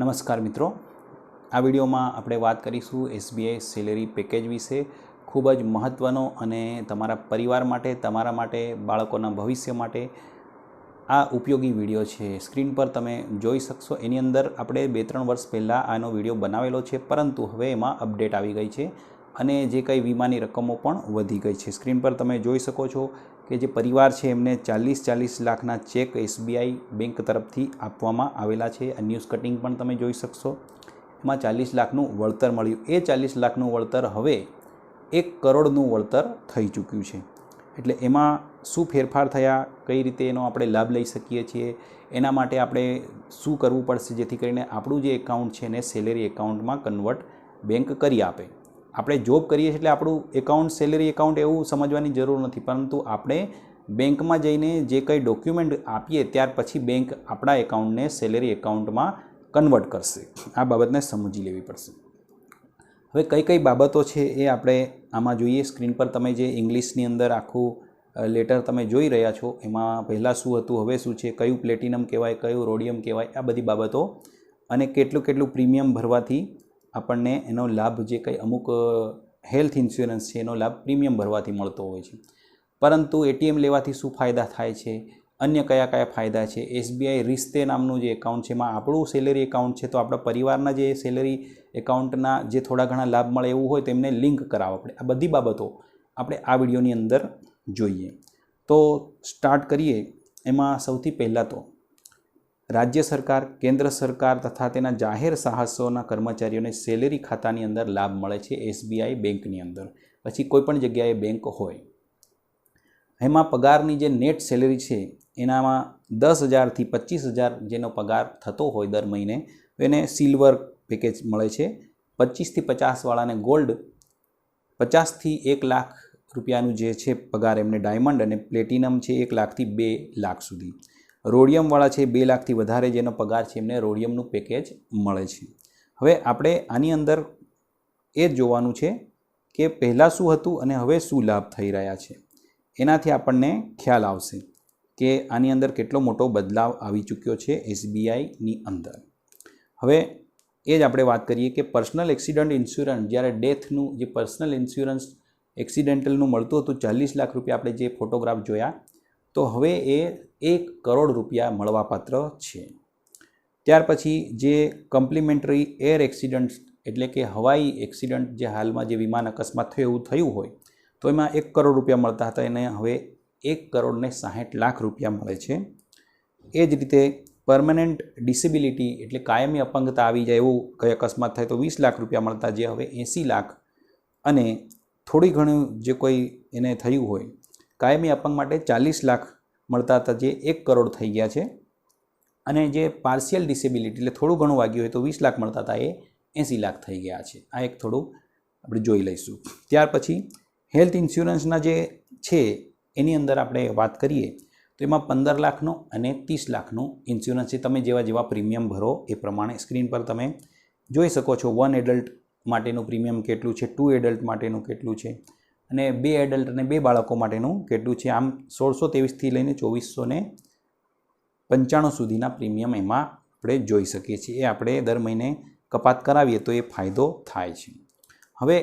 નમસ્કાર મિત્રો. આ વિડીયોમાં આપણે વાત કરીશું એસબીઆઈ સેલેરી પેકેજ વિશે. ખૂબ જ મહત્ત્વનો અને તમારા પરિવાર માટે, તમારા માટે, બાળકોના ભવિષ્ય માટે આ ઉપયોગી વીડિયો છે. સ્ક્રીન પર તમે જોઈ શકશો. એની અંદર આપણે બે ત્રણ વર્ષ પહેલાં આનો વીડિયો બનાવેલો છે, પરંતુ હવે એમાં અપડેટ આવી ગઈ છે અને જે કંઈ વીમાની રકમો પણ વધી ગઈ છે. સ્ક્રીન પર તમે જોઈ શકો છો કે જે પરિવાર છે, એમને ચાલીસ ચાલીસ લાખના ચેક એસબીઆઈ બેંક તરફથી આપવામાં આવેલા છે. આ ન્યૂઝ કટિંગ પણ તમે જોઈ શકશો. એમાં ચાલીસ લાખનું વળતર મળ્યું. એ ચાલીસ લાખનું વળતર હવે એક કરોડનું વળતર થઈ ચૂક્યું છે. એટલે એમાં શું ફેરફાર થયા, કઈ રીતે એનો આપણે લાભ લઈ શકીએ છીએ, એના માટે આપણે શું કરવું પડશે જેથી કરીને આપણું જે એકાઉન્ટ છે, એને સેલેરી એકાઉન્ટમાં કન્વર્ટ બેંક કરી આપે. આપણે જોબ કરીએ છીએ એટલે આપણું એકાઉન્ટ સેલેરી એકાઉન્ટ એવું સમજવાની જરૂર નથી. પરંતુ આપણે બેંકમાં જઈને જે કંઈ ડોક્યુમેન્ટ આપીએ, ત્યાર પછી બેંક આપણા એકાઉન્ટને સેલેરી એકાઉન્ટમાં કન્વર્ટ કરશે. આ બાબતને સમજી લેવી પડશે. હવે કઈ કઈ બાબતો છે એ આપણે આમાં જોઈએ. સ્ક્રીન પર તમે જે ઇંગ્લિશની અંદર આખું લેટર તમે જોઈ રહ્યા છો, એમાં પહેલાં શું હતું, હવે શું છે, કયું પ્લેટિનમ કહેવાય, કયું રોડિયમ કહેવાય, આ બધી બાબતો અને કેટલું કેટલું પ્રીમિયમ ભરવાથી આપણને એનો લાભ જે કંઈ અમુક હેલ્થ ઇન્સ્યોરન્સ છે એનો લાભ પ્રીમિયમ ભરવાથી મળતો હોય છે. પરંતુ એટીએમ લેવાથી શું ફાયદા થાય છે? અન્ય કયા કયા ફાયદા છે? એસબીઆઈ રિસ્તે નામનું જે એકાઉન્ટ છે એમાં આપણું સેલેરી એકાઉન્ટ છે તો આપણા પરિવારના જે સેલેરી એકાઉન્ટના જે થોડા ઘણા લાભ મળે એવું હોય તેમને લિંક કરાવવા પડે આ બધી બાબતો આપણે આ વિડીયોની અંદર જોઈએ. તો સ્ટાર્ટ કરીએ. એમાં સૌથી પહેલાં તો રાજ્ય સરકાર, કેન્દ્ર સરકાર તથા તેના જાહેર સાહસોના કર્મચારીઓને સેલેરી ખાતાની અંદર લાભ મળે છે એસબીઆઈ બેંકની અંદર. પછી કોઈપણ જગ્યાએ બેંક હોય. એમાં પગારની જે નેટ સેલેરી છે, એનામાં દસ હજારથી પચીસ હજાર જેનો પગાર થતો હોય દર મહિને, એને સિલ્વર પેકેજ મળે છે. પચીસથી પચાસવાળાને ગોલ્ડ પચાસથી એક લાખ રૂપિયાનું જે છે પગાર, એમને ડાયમંડ અને પ્લેટિનમ છે એક લાખથી બે લાખ સુધી. રોડિયમવાળા છે બે લાખથી વધારે જેનો પગાર છે, એમને રોડિયમનું પેકેજ મળે છે. હવે આપણે આની અંદર એ જોવાનું છે કે પહેલાં શું હતું અને હવે શું લાભ થઈ રહ્યા છે. એનાથી આપણને ખ્યાલ આવશે કે આની અંદર કેટલો મોટો બદલાવ આવી ચૂક્યો છે એસબીઆઈની અંદર. હવે એ જ આપણે વાત કરીએ કે પર્સનલ એક્સિડન્ટ ઇન્સ્યોરન્સ જ્યારે ડેથનું જે પર્સનલ ઇન્સ્યોરન્સ એક્સિડેન્ટલનું મળતું હતું, ચાલીસ લાખ રૂપિયા આપણે જે ફોટોગ્રાફ જોયા તો હવે એ એક કરોડ રૂપિયા મળવાપાત્ર છે. ત્યાર પછી જે કમ્પ્લિમેન્ટરી એર એક્સિડન્ટ એટલે કે હવાઈ એક્સિડન્ટ જે હાલમાં જે વિમાન અકસ્માત થયો, એવું થયું હોય, તો એમાં એક કરોડ રૂપિયા મળતા હતા. એને હવે એક કરોડને સાહીઠ લાખ રૂપિયા મળે છે. એ જ રીતે પરમનન્ટ ડિસેબિલિટી એટલે કાયમી અપંગતા આવી જાય એવું કંઈ અકસ્માત થાય તો વીસ લાખ રૂપિયા મળતા, જે હવે એંસી લાખ. અને થોડી ઘણું જે કોઈ એને થયું હોય કાયમી અપંગ માટે ચાલીસ લાખ મળતા હતા, જે એક કરોડ થઈ ગયા છે. અને જે પાર્શિયલ ડિસેબિલિટી એટલે થોડું ઘણું વાગ્યું હોય તો વીસ લાખ મળતા હતા, એ એંસી લાખ થઈ ગયા છે. આ એક થોડું આપણે જોઈ લઈશું. ત્યાર પછી હેલ્થ ઇન્સ્યોરન્સના જે છે, એની અંદર આપણે વાત કરીએ, તો એમાં પંદર લાખનો અને ત્રીસ લાખનું ઇન્સ્યોરન્સ છે. તમે જેવા જેવા પ્રીમિયમ ભરો, એ પ્રમાણે સ્ક્રીન પર તમે જોઈ શકો છો વન એડલ્ટ માટેનું પ્રીમિયમ કેટલું છે ટુ એડલ્ટ માટેનું કેટલું છે. અને બે એડલ્ટ અને બે બાળકો માટેનું કેટલું છે? આમ સોળસો ત્રેવીસથી લઈને ચોવીસો ને પંચાણું સુધીના પ્રીમિયમ એમાં આપણે જોઈ શકીએ છીએ. એ આપણે દર મહિને કપાત કરાવીએ તો એ ફાયદો થાય છે. હવે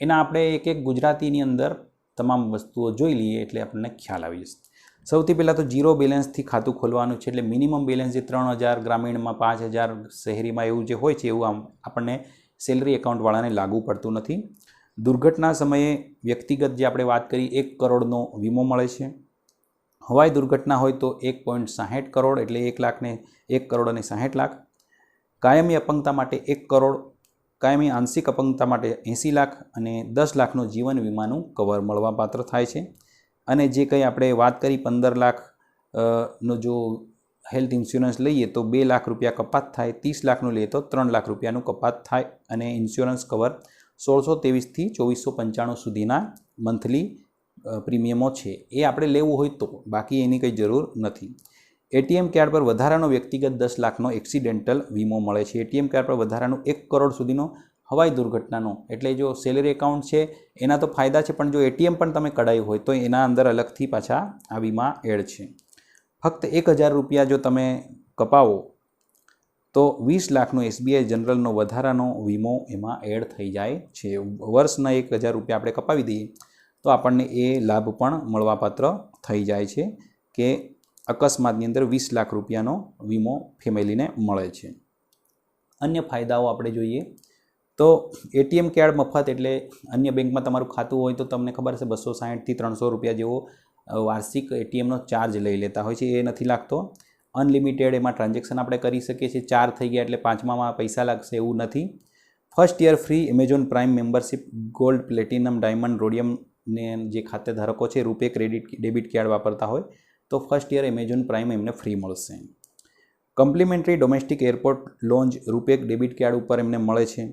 એના આપણે એક એક ગુજરાતીની અંદર તમામ વસ્તુઓ જોઈ લઈએ એટલે આપણને ખ્યાલ આવી જશે. સૌથી પહેલાં તો જીરો બેલેન્સથી ખાતું ખોલવાનું છે એટલે મિનિમમ બેલેન્સ જે ત્રણ હજાર, ગ્રામીણમાં પાંચ હજાર, શહેરીમાં એવું જે હોય છે એવું આમ આપણને સેલરી એકાઉન્ટવાળાને લાગુ પડતું નથી. દુર્ઘટના સમયે વ્યક્તિગત જે આપણે વાત કરી, એક કરોડનો વીમો મળે છે. હવાઈ દુર્ઘટના હોય તો એક પોઈન્ટ સાહીઠ કરોડ એટલે એક લાખને એક કરોડ અને સાહીઠ લાખ. કાયમી અપંગતા માટે એક કરોડ, કાયમી આંશિક અપંગતા માટે એંસી લાખ અને દસ લાખનો જીવન વીમાનું કવર મળવાપાત્ર થાય છે. અને જે કંઈ આપણે વાત કરી, પંદર લાખ નો જો હેલ્થ ઇન્સ્યોરન્સ લઈએ તો બે લાખ રૂપિયા કપાત થાય, ત્રીસ લાખનું લઈએ તો ત્રણ લાખ રૂપિયાનું કપાત થાય અને ઇન્સ્યોરન્સ કવર સોળસો ત્રેવીસથી ચોવીસો પંચાણું સુધીના મંથલી પ્રીમિયમો છે. એ આપણે લેવું હોય તો, બાકી એની કંઈ જરૂર નથી. એટીએમ કાર્ડ પર વધારાનો વ્યક્તિગત દસ લાખનો એક્સિડેન્ટલ વીમો મળે છે. એટીએમ કાર્ડ પર વધારાનો એક કરોડ સુધીનો હવાઈ દુર્ઘટનાનો, એટલે જો સેલેરી એકાઉન્ટ છે, એના તો ફાયદા છે, પણ જો એટીએમ પણ તમે કઢાયું હોય તો એના અંદર અલગથી પાછા આ વીમા એડ છે. ફક્ત એક હજાર રૂપિયા જો તમે કપાવો તો વીસ લાખનો એસબીઆઈ જનરલનો વધારાનો વીમો એમાં એડ થઈ જાય છે. વર્ષના એક હજાર રૂપિયા આપણે કપાવી દઈએ તો આપણને એ લાભ પણ મળવાપાત્ર થઈ જાય છે કે અકસ્માતની અંદર વીસ લાખ રૂપિયાનો વીમો ફેમિલીને મળે છે. અન્ય ફાયદાઓ આપણે જોઈએ તો એટીએમ કાર્ડ મફત એટલે અન્ય બેંકમાં તમારું ખાતું હોય તો તમને ખબર છે બસો સાહીઠથી ત્રણસો રૂપિયા જેવો વાર્ષિક એટીએમનો ચાર્જ લઈ લેતા હોય છે. એ નથી લાગતો. અનલિમિટેડ એમાં ટ્રાન્ઝેક્શન આપણે કરી શકીએ છીએ. ચાર થઈ ગયા એટલે પાંચમામાં પૈસા લાગશે એવું નથી. First year free Amazon prime membership gold platinum diamond rhodium ને જે ખાતે ધારકો છે, રૂપે ક્રેડિટ ડેબિટ કાર્ડ વાપરતા હોય, તો ફર્સ્ટ યર એમેઝોન પ્રાઇમ એમને ફ્રી મળશે. Complimentary domestic airport lounge RuPay debit card ઉપર એમને મળે છે.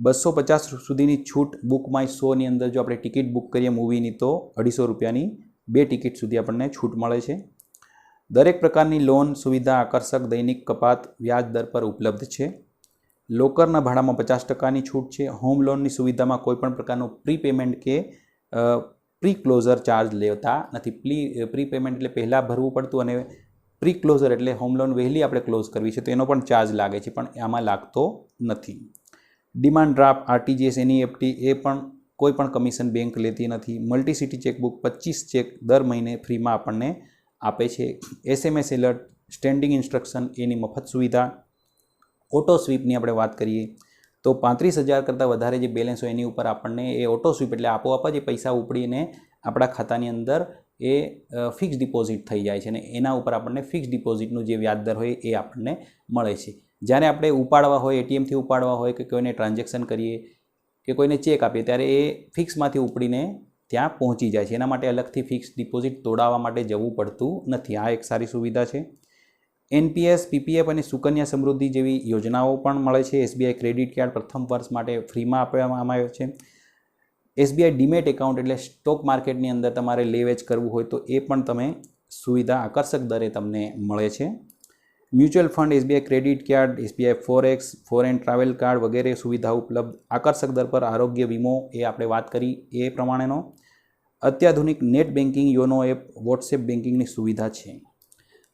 બસો પચાસ સુધીની છૂટ બુક માય શોની અંદર જો આપણે ટિકિટ બુક કરીએ મૂવીની તો અઢીસો રૂપિયાની બે ટિકિટ સુધી આપણને છૂટ મળે છે. દરેક પ્રકારની લોન સુવિધા, આકર્ષક દૈનિક કપાત વ્યાજ દર પર ઉપલબ્ધ છે. લોકરના ભાડામાં પચાસ ટકાની છૂટ છે. હોમ લોનની સુવિધામાં કોઈપણ પ્રકારનું પ્રી પેમેન્ટ કે પ્રી ક્લોઝર ચાર્જ લેતા નથી. પ્રી પેમેન્ટ એટલે પહેલાં ભરવું પડતું અને પ્રી ક્લોઝર એટલે હોમ લોન વહેલી આપણે ક્લોઝ કરવી છે. તો એનો પણ ચાર્જ લાગે છે, પણ આમાં લાગતો નથી. ડિમાન્ડ ડ્રાફ્ટ, આરટીજીએસ, એનઈએફટી એ પણ કોઈ પણ કમિશન બેંક લેતી નથી. મલ્ટી સિટી ચેકબુક, પચીસ ચેક દર મહિને ફ્રીમાં આપણને આપે છે. એસએમએસ એલર્ટ સ્ટેન્ડિંગ ઇન્સ્ટ્રક્શન એની મફત સુવિધા ઓટો સ્વીપની આપણે વાત કરીએ, તો પાંત્રીસ હજાર કરતાં વધારે જે બેલેન્સ હોય એની ઉપર આપણને એ ઓટો સ્વીપ એટલે આપોઆપ જ એ પૈસા ઉપડીને આપણા ખાતાની અંદર એ ફિક્સ ડિપોઝિટ થઈ જાય છે અને એના ઉપર આપણને ફિક્સ ડિપોઝિટનું જે વ્યાજદર હોય એ આપણને મળે છે. જ્યારે આપણે ઉપાડવા હોય એટીએમથી ઉપાડવા હોય કે કોઈને ટ્રાન્ઝેક્શન કરીએ, કે કોઈને ચેક આપીએ, ત્યારે એ ફિક્સમાંથી ઉપડીને ત્યાં પહોંચી જાય છે. એના માટે અલગથી ફિક્સ ડિપોઝિટ તોડાવવા માટે જવું પડતું નથી. આ એક સારી સુવિધા છે. એનપીએસ પીપીએફ અને સુકન્યા સમૃદ્ધિ જેવી યોજનાઓ પણ મળે છે. એસબીઆઈ ક્રેડિટ કાર્ડ પ્રથમ વર્ષ માટે ફ્રીમાં આપવામાં આવ્યો છે. એસબીઆઈ ડીમેટ એકાઉન્ટ એટલે સ્ટોક માર્કેટની અંદર તમારે લેવેચ કરવું હોય તો એ પણ તમે સુવિધા આકર્ષક દરે તમને મળે છે. Mutual fund, SBI credit card, SBI forex, foreign travel card વગેરે સુવિધા ઉપલબ્ધ આકર્ષક દર પર આરોગ્ય વીમો એ આપણે વાત કરી એ પ્રમાણેનો. અત્યાધુનિક net banking YONO app, WhatsApp બેન્કિંગની સુવિધા છે.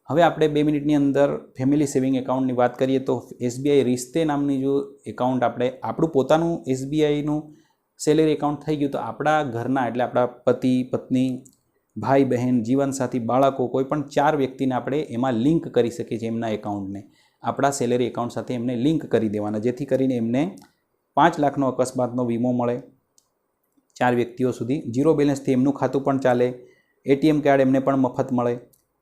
હવે આપણે બે મિનિટની અંદર ફેમિલી સેવિંગ એકાઉન્ટની વાત કરીએ તો એસબીઆઈ રિસ્તે નામની જો એકાઉન્ટ આપણે, આપણું પોતાનું એસબીઆઈનું સેલેરી એકાઉન્ટ થઈ ગયું તો આપણા ઘરના, એટલે આપણા પતિ, પત્ની ભાઈ બહેન જીવનસાથી બાળકો કોઈ પણ ચાર વ્યક્તિને આપણે એમાં લિંક કરી શકીએ છીએ એમના એકાઉન્ટને. આપણા સેલેરી એકાઉન્ટ સાથે એમને લિંક કરી દેવાના, જેથી કરીને એમને પાંચ લાખનો અકસ્માતનો વીમો મળે. ચાર વ્યક્તિઓ સુધી ઝીરો બેલેન્સથી એમનું ખાતું પણ ચાલે. એટીએમ કાર્ડ એમને પણ મફત મળે.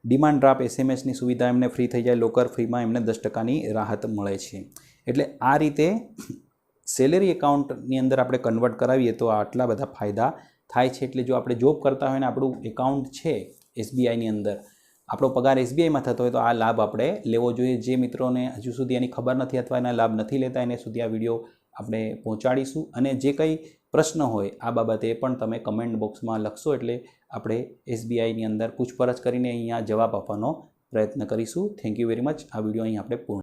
ડિમાન્ડ ડ્રાફ્ટ એસએમએસની સુવિધા એમને ફ્રી થઈ જાય લોકર ફ્રીમાં એમને દસ ટકાની રાહત મળે છે. એટલે આ રીતે સેલેરી એકાઉન્ટની અંદર આપણે કન્વર્ટ કરાવીએ તો આટલા બધા ફાયદા થાય છે એટલે જો આપણે જોબ કરતા હોય ને આપણું એકાઉન્ટ છે એસબીઆઈની અંદર, આપણો પગાર એસબીઆઈમાં થતો હોય તો આ લાભ આપણે લેવો જોઈએ. જે મિત્રોને હજુ સુધી એની ખબર નથી અથવા એના લાભ નથી લેતા, એને સુધી આ વીડિયો આપણે પહોંચાડીશું. અને જે કંઈ પ્રશ્ન હોય આ બાબતે પણ તમે કમેન્ટ બોક્સમાં લખશો એટલે આપણે એસબીઆઈની અંદર પૂછપરછ કરીને અહીંયા જવાબ આપવાનો પ્રયત્ન કરીશું. થેન્ક યુ વેરી મચ આ વીડિયો અહીં આપણે પૂર્ણ